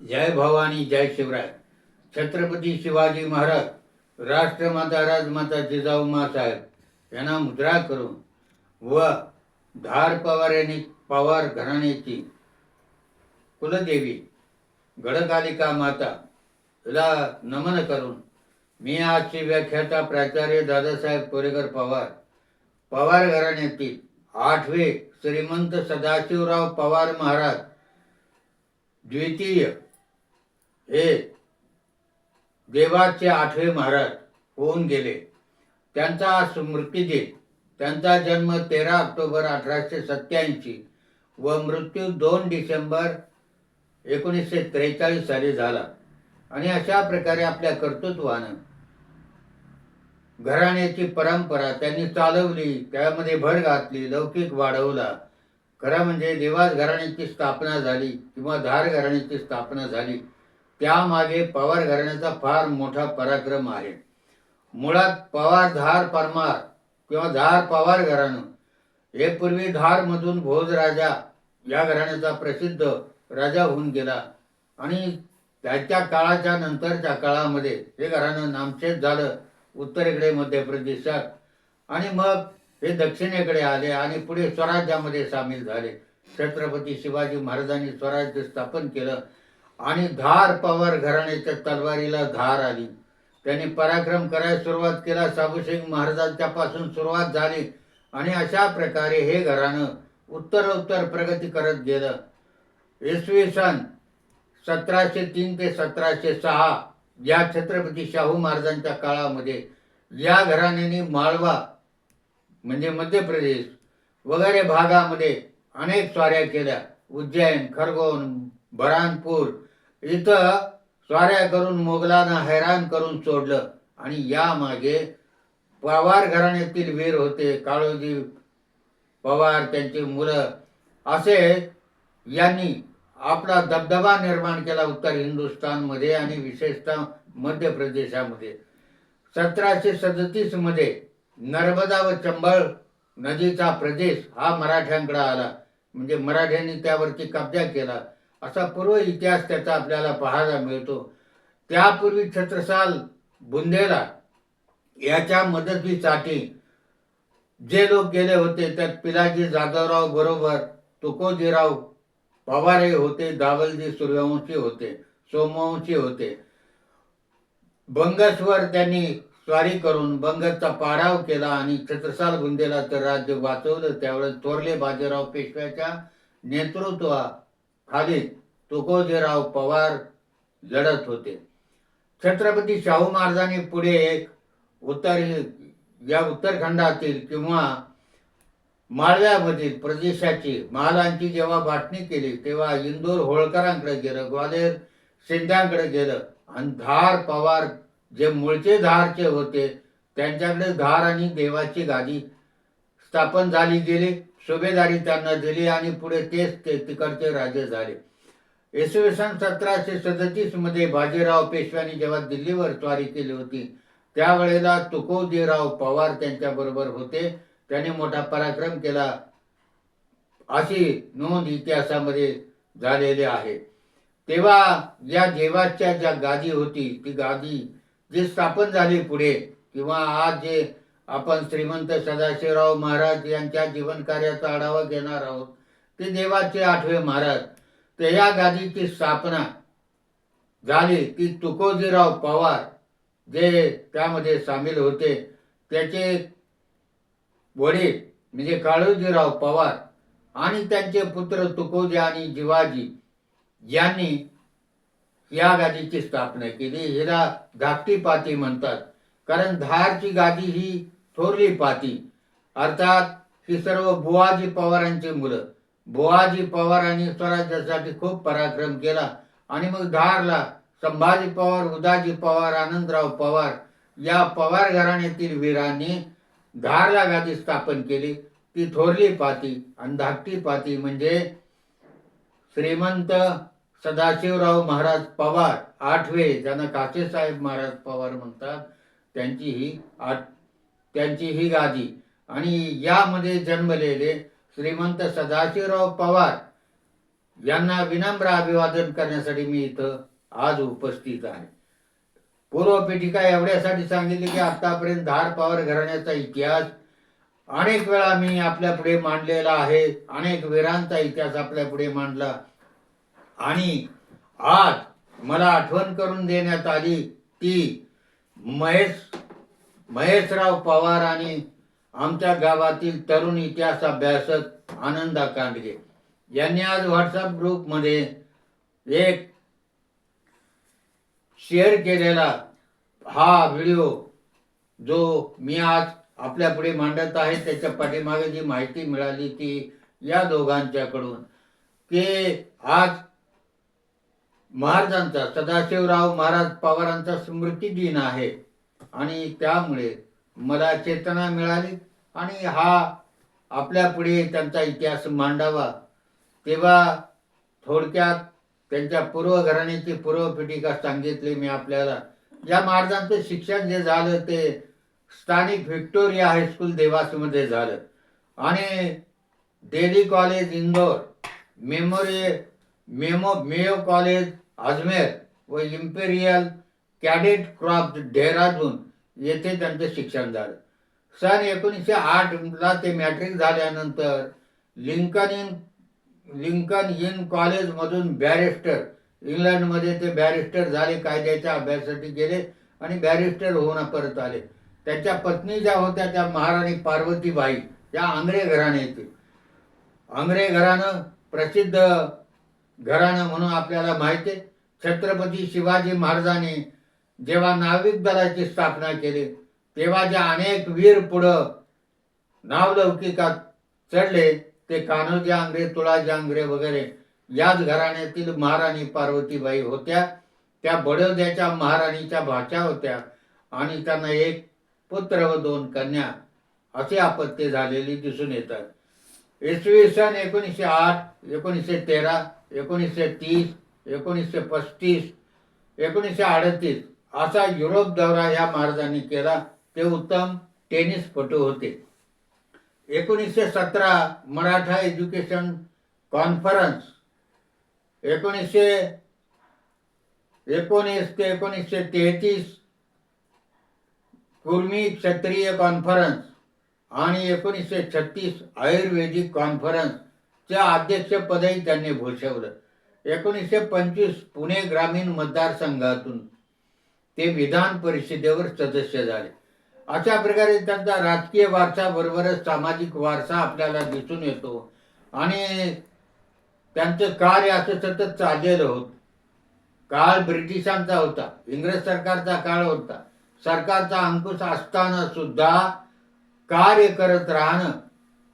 जय भवानी जय शिवराय. छत्रपती शिवाजी महाराज राष्ट्रमाता राजमाता जिजाऊ साहेब यांना मुद्रा करून व धार पवार यांनी पवार घराण्याची कुलदेवी गडकालिका माता हिला नमन करून मी आजची व्याख्याता प्राचार्य दादासाहेब कोरेकर पवार पवार घराण्यातील आठवे श्रीमंत सदाशिवराव पवार महाराज द्वितीय हे देवाचे आठवे महाराज होऊन गेले. त्यांचा आज स्मृतिदिन त्यांचा जन्म तेरा ऑक्टोबर अठराशे सत्याऐंशी व मृत्यू दोन डिसेंबर एकोणीसशे त्रेचाळीस साली झाला. आणि अशा प्रकारे आपल्या कर्तृत्वानं घराण्याची परंपरा त्यांनी चालवली त्यामध्ये भर घातली लौकिक वाढवला. खरं म्हणजे देवास घराण्याची स्थापना झाली किंवा धार घराण्याची स्थापना झाली. त्यामागे पवार घराण्याचा फार मोठा पराक्रम आहे. मुळात पवार धार परमार किंवा धार पवार घराणं हे पूर्वी धारमधून भोज राजा या घराण्याचा प्रसिद्ध राजा होऊन गेला. आणि त्याच्या काळाच्या नंतरच्या काळामध्ये हे घराणं नामशेष झालं उत्तरेकडे मध्य प्रदेशात आणि मग हे दक्षिणेकडे आले आणि पुढे स्वराज्यामध्ये सामील झाले. छत्रपती शिवाजी महाराजांनी स्वराज्य स्थापन केलं. आणि धार पवार घराण्याच्या तलवारीला धार आली. त्यांनी पराक्रम करायला सुरुवात केला. साबुसिंग महाराजांच्या पासून सुरुवात झाली. आणि अशा प्रकारे हे घराणं उत्तरोत्तर प्रगती करत गेलं. इसवी सन सतराशे तीन ते सतराशे सहा या छत्रपती शाहू महाराजांच्या काळामध्ये या घराण्याने माळवा म्हणजे मध्य प्रदेश वगैरे भागामध्ये अनेक स्वाऱ्या केल्या. उज्जैन खरगोन बरानपूर इथं स्वाऱ्या करून मोगलांना हैराण करून सोडलं. आणि यामागे पवार घराण्यातील वीर होते. काळोजी पवार त्यांची मुलं. असे यांनी आपला दबदबा निर्माण केला उत्तर हिंदुस्थानमध्ये आणि विशेषतः मध्य प्रदेशामध्ये. सतराशे सदतीसमध्ये नर्मदा व चंबळ नदीचा प्रदेश हा मराठ्यांकडे आला. म्हणजे मराठ्यांनी त्यावरती कब्जा केला. असा पूर्व इतिहास त्याचा आपल्याला पाहायला मिळतो. त्यापूर्वी छत्रसाल बुंदेला याच्या मदतीसाठी जे लोक गेले होते त्यात पिलाजी जाधवराव बरोबर तुकोजीराव पवार हे होते दावलजी सूर्यवंशी होते सोमवंशी होते. बंगसवर त्यांनी स्वारी करून बंगसचा पाराव केला आणि छत्रसाल बुंदेला तर राज्य वाचवलं. त्यावेळेस थोरले बाजीराव पेशव्याच्या नेतृत्वा खाली तुकोजीराव पवार लढत होते. छत्रपती शाहू महाराजांनी पुढे एक उत्तर या उत्तरखंडातील किंवा माळव्यामधील प्रदेशाची महालांची जेव्हा वाटणी केली तेव्हा इंदूर होळकरांकडे गेलं ग्वालेर शिंद्यांकडे गेलं. आणि धार पवार जे मूळचे धारचे होते त्यांच्याकडे धार आणि देवाची गादी स्थापन झाली गेली. सुभेदारी त्यांना दिली आणि पुढे तेच ते तिकडचे राजे झाले. इसवी सन सतराशे सदतीसमध्ये बाजीराव पेशव्यांनी जेव्हा दिल्लीवर स्वारी केली होती त्यावेळेला तुकोजीराव पवार त्यांच्या बरोबर होते. त्यांनी मोठा पराक्रम केला. अशी नोंद इतिहासामध्ये झालेली आहे. तेव्हा या देवाच्या ज्या गादी होती ती गादी जी स्थापन झाली पुढे किंवा आज जे आपण श्रीमंत सदाशिवराव महाराज यांच्या जीवन कार्याचा आढावा घेणार आहोत. ते देवाचे आठवे महाराज. तर या गादीची स्थापना झाली ती तुकोजीराव पवार जे त्यामध्ये सामील होते त्याचे वडील म्हणजे काळोजीराव पवार आणि त्यांचे पुत्र तुकोजी आणि जिवाजी यांनी या गादीची स्थापना केली. हिला धाकटी पाती म्हणतात. कारण धारची गादी ही थोरली पाती. अर्थात ही सर्व बुवाजी पवारांची मुलं. बुवाजी पवारांनी स्वराज्यासाठी खूप पराक्रम केला आणि मग धारला संभाजी पवार उदाजी पवार आनंदराव पवार या पवार घराण्यातील वीरांनी धारला गादी स्थापन केली. ती थोरली पाती आणि धाकटी पाती म्हणजे श्रीमंत सदाशिवराव महाराज पवार आठवे ज्यांना काचेसाहेब महाराज पवार म्हणतात त्यांची ही आठ त्यांची ही गादी आणि यामध्ये जन्मलेले श्रीमंत सदाशिवराव पवार यांना विनम्र अभिवादन करण्यासाठी मी इथं आज उपस्थित आहे. पूर्वपीठिका एवढ्यासाठी सांगितली की आतापर्यंत धार पवार घराण्याचा इतिहास अनेक वेळा मी आपल्या पुढे मांडलेला आहे. अनेक वीरांचा इतिहास आपल्या पुढे मांडला. आणि आज मला आठवण करून देण्यात आली ती महेश महेशराव पवार आणि आमच्या गावातील तरुण इतिहास अभ्यासक आनंदा कांडगे यांनी आज व्हॉट्सअप ग्रुपमध्ये एक शेअर केलेला हा व्हिडिओ जो मी आज आपल्या पुढे मांडत आहे त्याच्या पाठीमागे जी माहिती मिळाली ती या दोघांच्याकडून की आज महाराजांचा सदाशिवराव महाराज पवारांचा स्मृती दिन आहे. आणि त्यामुळे मला चेतना मिळाली आणि हा आपल्या पुढे त्यांचा इतिहास मांडावा. तेव्हा थोडक्यात त्यांच्या पूर्व घराण्याची पूर्व सांगितली मी आपल्याला. या महाराजांचं शिक्षण जे झालं ते स्थानिक व्हिक्टोरिया हायस्कूल देवासमध्ये झालं. आणि Daly college Indore memory memo Mayo college Ajmer व इम्पेरियल कॅडेट क्रॉप डेहराडून येथे त्यांचं शिक्षण झालं. सन एकोणीसशे आठला ते मॅट्रिक झाल्यानंतर लिंकन इन लिंकन इन कॉलेजमधून बॅरिस्टर इंग्लंडमध्ये ते बॅरिस्टर झाले कायद्याच्या अभ्यासासाठी गेले आणि बॅरिस्टर होऊन परत आले. त्याच्या पत्नी ज्या होत्या त्या महाराणी पार्वतीबाई या आंग्रे घराण्यातील आंग्रे घराणं प्रसिद्ध घराणं म्हणून आपल्याला माहिती आहे. छत्रपती शिवाजी महाराजांनी जेव्हा नाविक दलाची स्थापना केली तेव्हा ज्या अनेक वीर पुढं नावलौकिकात चढले ते कान्होजी आंग्रे तुळाजी आंग्रे वगैरे याच घराण्यातील महाराणी पार्वतीबाई होत्या. त्या बडोद्याच्या महाराणीच्या भाच्या होत्या आणि त्यांना एक पुत्र व दोन कन्या असे आपत्ती झालेली दिसून येतात. इसवी सन एकोणीसशे आठ एकोणीसशे तेरा एकोणीसशे तीस एकोणीसशे पस्तीस एकोणीसशे अडतीस असा युरोप दौरा ह्या महाराजांनी केला ते उत्तम टेनिसपटू होते. एकोणीसशे सतरा मराठा एज्युकेशन कॉन्फरन्स एकोणीसशे एकोणीस ते एकोणीसशे तेहतीस कुर्मी क्षत्रिय कॉन्फरन्स आणि एकोणीसशे छत्तीस आयुर्वेदिक कॉन्फरन्सच्या अध्यक्षपदही त्यांनी भूषवलं. एकोणीसशे पंचवीस पुणे ग्रामीण मतदारसंघातून ते विधान परिषदेवर सदस्य झाले. अशा प्रकारे त्यांचा राजकीय वारसा बरोबरच सामाजिक वारसा आपल्याला दिसून येतो. आणि त्यांचं कार्य असं सतत चाललेलं होतं. काळ ब्रिटिशांचा होता. इंग्रज सरकारचा काळ होता. सरकारचा अंकुश असताना सुद्धा कार्य करत राहणं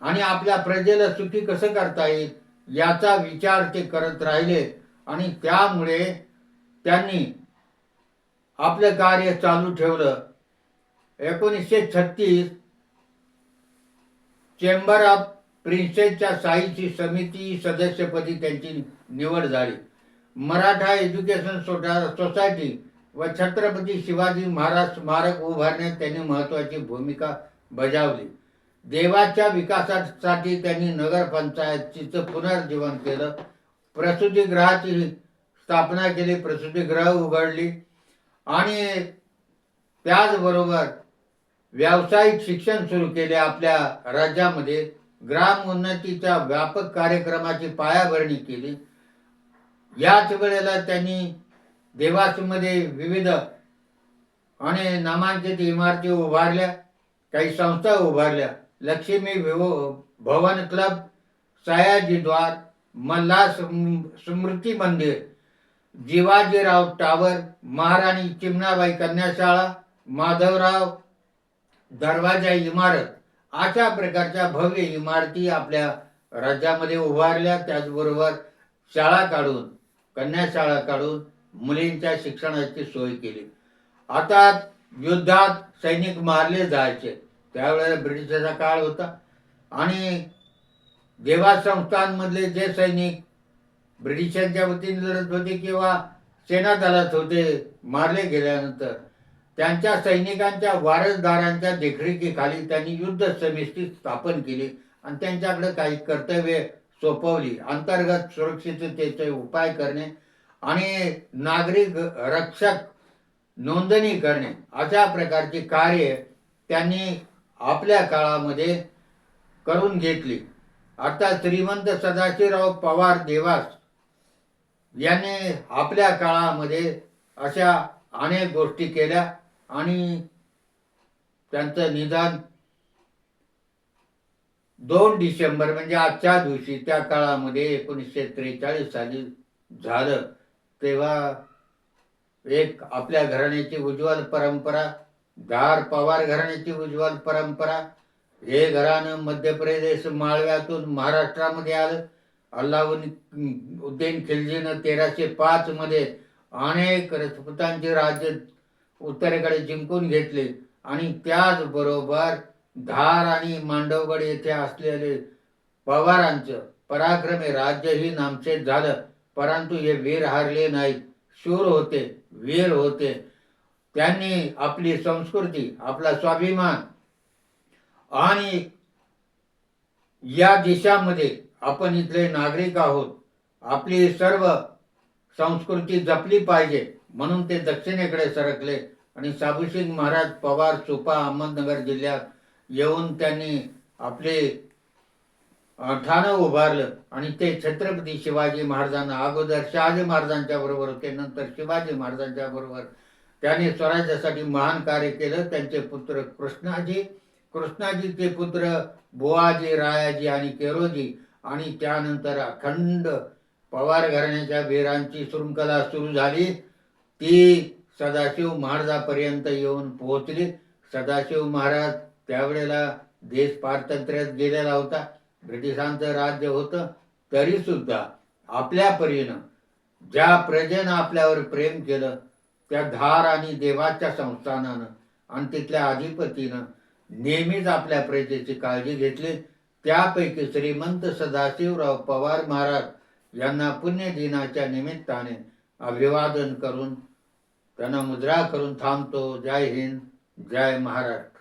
आणि आपल्या प्रजेला सुखी कसं करता येईल याचा विचार ते करत राहिले. आणि त्यामुळे त्यांनी आपलं कार्य चालू ठेवलं. एकोणीसशे छत्तीस चेंबर ऑफ प्रिन्सेसच्या साईची समिती सदस्यपदी त्यांची निवड झाली. मराठा एज्युकेशन सोटा सोसायटी व छत्रपती शिवाजी महाराज स्मारक उभारण्यात त्यांनी महत्वाची भूमिका बजावली. देवाच्या विकासासाठी त्यांनी नगरपंचायतीचं पुनर्जीवन केलं. प्रसूतीगृहाची स्थापना केली प्रसूतीगृह उघडली. आणि त्याचबरोबर व्यावसायिक शिक्षण सुरू केले आपल्या राज्यामध्ये. ग्राम उन्नतीच्या व्यापक कार्यक्रमाची पायाभरणी केली. याच वेळेला त्यांनी देवासमध्ये विविध आणि नामांकित इमारती उभारल्या काही संस्था उभारल्या. लक्ष्मी विवो भवन क्लब सयाजी द्वार मल्हार स्म- स्मृती मंदिर जिवाजीराव टावर महाराणी चिमणाबाई कन्याशाळा माधवराव दरवाजा इमारत अशा प्रकारच्या भव्य इमारती आपल्या राज्यामध्ये उभारल्या. त्याचबरोबर शाळा काढून कन्याशाळा काढून मुलींच्या शिक्षणाची सोय केली. आता युद्धात सैनिक मारले जायचे. त्यावेळेला ब्रिटिशाचा काळ होता. आणि देवा संस्थांमधले जे सैनिक ब्रिटिशांच्या वतीने लढत होते किंवा सेना दलात होते मारले गेल्यानंतर त्यांच्या सैनिकांच्या वारसदारांच्या देखरेखीखाली त्यांनी युद्ध समिती स्थापन केली आणि त्यांच्याकडे काही कर्तव्य सोपवली. अंतर्गत सुरक्षिततेचे उपाय करणे आणि नागरिक रक्षक नोंदणी करणे अशा प्रकारची कार्य त्यांनी आपल्या काळामध्ये करून घेतली. आता श्रीमंत सदाशिवराव पवार देवास यांनी आपल्या काळामध्ये अशा अनेक गोष्टी केल्या आणि त्यांचं निदान दोन डिसेंबर म्हणजे आजच्या दिवशी त्या काळामध्ये एकोणीसशे त्रेचाळीस साली झालं. तेव्हा एक आपल्या घराण्याची उज्ज्वल परंपरा धार पवार घराण्याची उज्ज्वल परंपरा हे घराणं मध्य प्रदेश माळव्यातून महाराष्ट्रामध्ये आलं. अल्लाउद्दीन उद्दीन खिलजीनं तेराशे पाच मध्ये अनेक राजपुतांचे राज्य उत्तरेकडे जिंकून घेतले आणि त्याचबरोबर धार आणि मांडवगड येथे असलेले पवारांचं पराक्रमे राज्यही नामशेष झालं. परंतु हे वीर हारले नाहीत शूर होते वीर होते. त्यांनी आपली संस्कृती आपला स्वाभिमान आणि या देशामध्ये आपण इथले नागरिक आहोत. आपली सर्व संस्कृती जपली पाहिजे. म्हणून ते दक्षिणेकडे सरकले आणि साबुसिंग महाराज पवार सुपा अहमदनगर जिल्ह्यात येऊन त्यांनी आपले ठाणं उभारलं. आणि ते छत्रपती शिवाजी महाराजांना अगोदर शहाजी महाराजांच्या बरोबर होते. नंतर शिवाजी महाराजांच्या बरोबर त्यांनी स्वराज्यासाठी महान कार्य केलं. त्यांचे पुत्र कृष्णाजी कृष्णाजीचे पुत्र बुवाजी रायाजी आणि केरोजी आणि त्यानंतर अखंड पवार घराण्याच्या वीरांची शृंखला सुरू झाली. ती सदाशिव महाराजापर्यंत येऊन पोहोचली. सदाशिव महाराज त्यावेळेला देश पारतंत्र्यात गेलेला होता. ब्रिटिशांचं राज्य होतं. तरी सुद्धा आपल्या परीनं ज्या प्रजेनं आपल्यावर प्रेम केलं त्या धार आणि देवाच्या संस्थानानं आणि तिथल्या अधिपतीनं नेहमीच आपल्या प्रजेची काळजी घेतली. त्यापैकी श्रीमंत सदाशिवराव पवार महाराज यांना पुण्यदिनाच्या निमित्ताने अभिवादन करून त्यांना मुद्रा करून थांबतो. जय हिंद जय महाराष्ट्र.